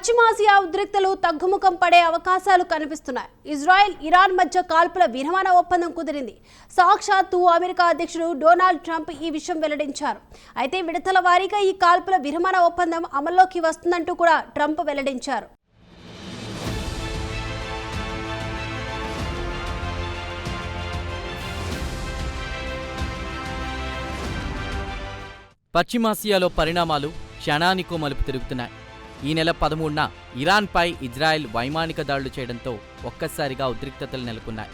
పశ్చిమాసియా ఉద్రిక్తలు తగ్గుముఖం పడే అవకాశాలు కనిపిస్తున్నాయి. ఇజ్రాయెల్ ఇరాన్ మధ్య కాల్పుల విరమణ ఒప్పందం కుదిరింది. సాక్షాత్తు అమెరికా అధ్యక్షుడు డొనాల్డ్ ట్రంప్ ఈ విషయం వెల్లడించారు. అయితే విడతల వారీగా ఈ కాల్పుల విరమణ ఒప్పందం అమల్లోకి వస్తుందంటూ కూడా ట్రంప్ వెల్లడించారు. పశ్చిమాసియాలో పరిణామాలు క్షణానికో మలుపు తిరుగుతున్నాయి. ఈ నెల పదమూడున ఇరాన్పై ఇజ్రాయెల్ వైమానిక దాడులు చేయడంతో ఒక్కసారిగా ఉద్రిక్తతలు నెలకొన్నాయి.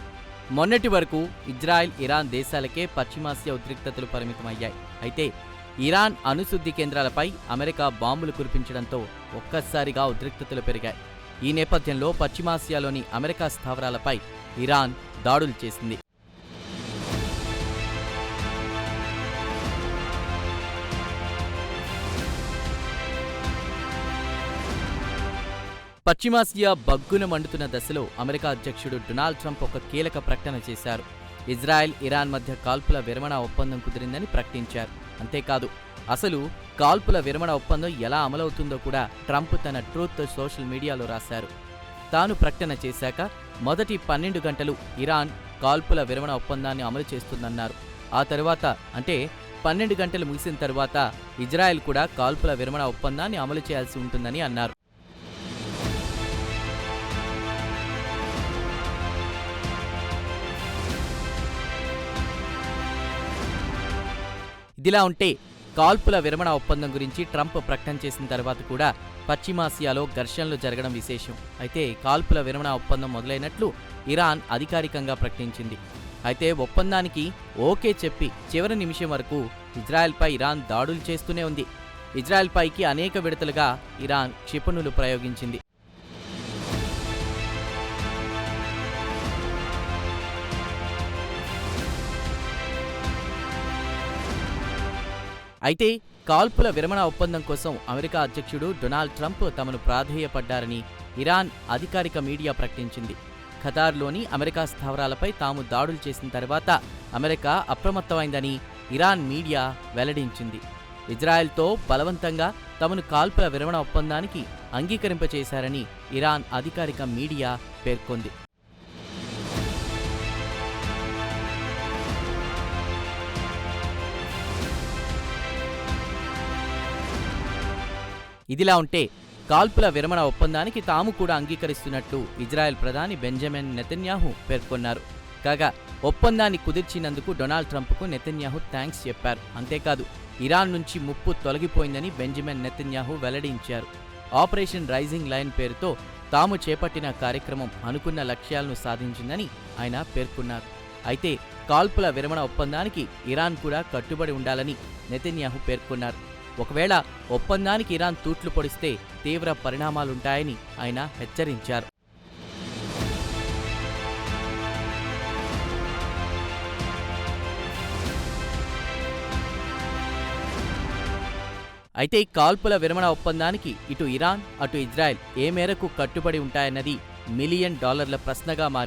మొన్నటి వరకు ఇజ్రాయెల్ ఇరాన్ దేశాలకే పశ్చిమాసియా ఉద్రిక్తతలు పరిమితమయ్యాయి. అయితే ఇరాన్ అణుశుద్ధి కేంద్రాలపై అమెరికా బాంబులు కురిపించడంతో ఒక్కసారిగా ఉద్రిక్తతలు పెరిగాయి. ఈ నేపథ్యంలో పశ్చిమాసియాలోని అమెరికా స్థావరాలపై ఇరాన్ దాడులు చేసింది. పశ్చిమాసియా బగ్గున మండుతున్న దశలో అమెరికా అధ్యక్షుడు డొనాల్డ్ ట్రంప్ ఒక కీలక ప్రకటన చేశారు. ఇజ్రాయెల్ ఇరాన్ మధ్య కాల్పుల విరమణ ఒప్పందం కుదిరిందని ప్రకటించారు. అంతేకాదు అసలు కాల్పుల విరమణ ఒప్పందం ఎలా అమలవుతుందో కూడా ట్రంప్ తన ట్రూత్ సోషల్ మీడియాలో రాశారు. తాను ప్రకటన చేశాక మొదటి పన్నెండు గంటలు ఇరాన్ కాల్పుల విరమణ ఒప్పందాన్ని అమలు చేస్తుందన్నారు. ఆ తరువాత అంటే పన్నెండు గంటలు ముగిసిన తర్వాత ఇజ్రాయెల్ కూడా కాల్పుల విరమణ ఒప్పందాన్ని అమలు చేయాల్సి ఉంటుందని అన్నారు. ఇదిలా ఉంటే కాల్పుల విరమణ ఒప్పందం గురించి ట్రంప్ ప్రకటన చేసిన తర్వాత కూడా పశ్చిమాసియాలో ఘర్షణలు జరగడం విశేషం. అయితే కాల్పుల విరమణ ఒప్పందం మొదలైనట్లు ఇరాన్ అధికారికంగా ప్రకటించింది. అయితే ఒప్పందానికి ఓకే చెప్పి చివరి నిమిషం వరకు ఇజ్రాయెల్పై ఇరాన్ దాడులు చేస్తూనే ఉంది. ఇజ్రాయెల్పైకి అనేక విడతలుగా ఇరాన్ క్షిపణులు ప్రయోగించింది. అయితే కాల్పుల విరమణ ఒప్పందం కోసం అమెరికా అధ్యక్షుడు డొనాల్డ్ ట్రంప్ తమను ప్రాధేయపడ్డారని ఇరాన్ అధికారిక మీడియా ప్రకటించింది. ఖతార్లోని అమెరికా స్థావరాలపై తాము దాడులు చేసిన తర్వాత అమెరికా అప్రమత్తమైందని ఇరాన్ మీడియా వెల్లడించింది. ఇజ్రాయెల్తో బలవంతంగా తమను కాల్పుల విరమణ ఒప్పందానికి అంగీకరింపచేశారని ఇరాన్ అధికారిక మీడియా పేర్కొంది. ఇదిలా ఉంటే కాల్పుల విరమణ ఒప్పందానికి తాము కూడా అంగీకరిస్తున్నట్లు ఇజ్రాయెల్ ప్రధాని బెంజమిన్ నెతన్యాహు పేర్కొన్నారు. కాగా ఒప్పందాన్ని కుదిర్చినందుకు డొనాల్డ్ ట్రంప్కు నెతన్యాహు థ్యాంక్స్ చెప్పారు. అంతేకాదు ఇరాన్ నుంచి ముప్పు తొలగిపోయిందని బెంజమిన్ నెతన్యాహు వెల్లడించారు. ఆపరేషన్ రైజింగ్ లైన్ పేరుతో తాము చేపట్టిన కార్యక్రమం అనుకున్న లక్ష్యాలను సాధించిందని ఆయన పేర్కొన్నారు. అయితే కాల్పుల విరమణ ఒప్పందానికి ఇరాన్ కూడా కట్టుబడి ఉండాలని నెతన్యాహు పేర్కొన్నారు. ఒకవేళ ఒప్పందానికి ఇరాన్ తూట్లు పొడిస్తే తీవ్ర పరిణామాలుంటాయని ఆయన హెచ్చరించారు. అయితే కాల్పుల విరమణ ఒప్పందానికి ఇటు ఇరాన్ అటు ఇజ్రాయెల్ ఏ మేరకు కట్టుబడి ఉంటాయన్నది మిలియన్ డాలర్ల ప్రశ్నగా మారింది.